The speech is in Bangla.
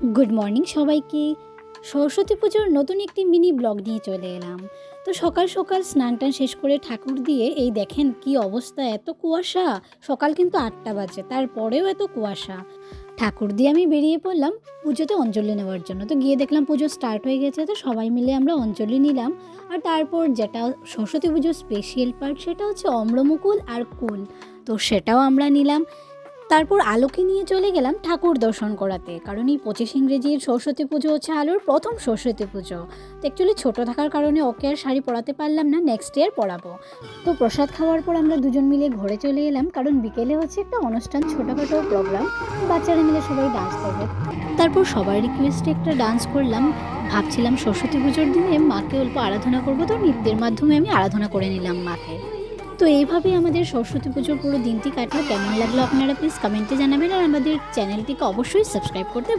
গুড মর্নিং সবাইকে। সরস্বতী পুজোর নতুন একটি মিনি ব্লগ নিয়ে চলে এলাম। তো সকাল সকাল স্নান টান শেষ করে ঠাকুর দিয়ে এই দেখেন কি অবস্থা, এত কুয়াশা। সকাল কিন্তু আটটা বাজে, তারপরেও এত কুয়াশা। ঠাকুর দিয়ে আমি বেরিয়ে পড়লাম পুজোতে অঞ্জলি নেওয়ার জন্য। তো গিয়ে দেখলাম পুজো স্টার্ট হয়ে গেছে, তো সবাই মিলে আমরা অঞ্জলি নিলাম। আর তারপর যেটা সরস্বতী পুজোর স্পেশাল পার্ট সেটা হচ্ছে অম্রমুকুল আর কুল। তো সেটাও আমরা নিলাম। তারপর আলোকে নিয়ে চলে গেলাম ঠাকুর দর্শন করাতে। কারণ এই পঁচিশ ইংরেজির সরস্বতী পুজো হচ্ছে আলোর প্রথম সরস্বতী পুজো। তো অ্যাকচুয়ালি ছোটো থাকার কারণে ওকে আর শাড়ি পরাতে পারলাম না নেক্সট ইয়ার পরাবো। তো প্রসাদ খাওয়ার পর আমরা দুজন মিলে ঘরে চলে এলাম, কারণ বিকেলে হচ্ছে একটা অনুষ্ঠান, ছোটোখাটো প্রোগ্রাম বাচ্চারা মিলে সবাই ডান্স করবে। তারপর সবার রিকোয়েস্টে একটা ডান্স করলাম। ভাবছিলাম সরস্বতী পুজোর দিনে মাকে অল্প আরাধনা করব, তো নৃত্যের মাধ্যমে আমি আরাধনা করে নিলাম মাকে। তো এইভাবেই আমাদের সরস্বতী পুজোর পুরো দিনটি কাটলো। কেমন লাগল আপনারা প্লিজ কমেন্টে জানাবেন আর আমাদের চ্যানেলটিকে অবশ্যই সাবস্ক্রাইব করতে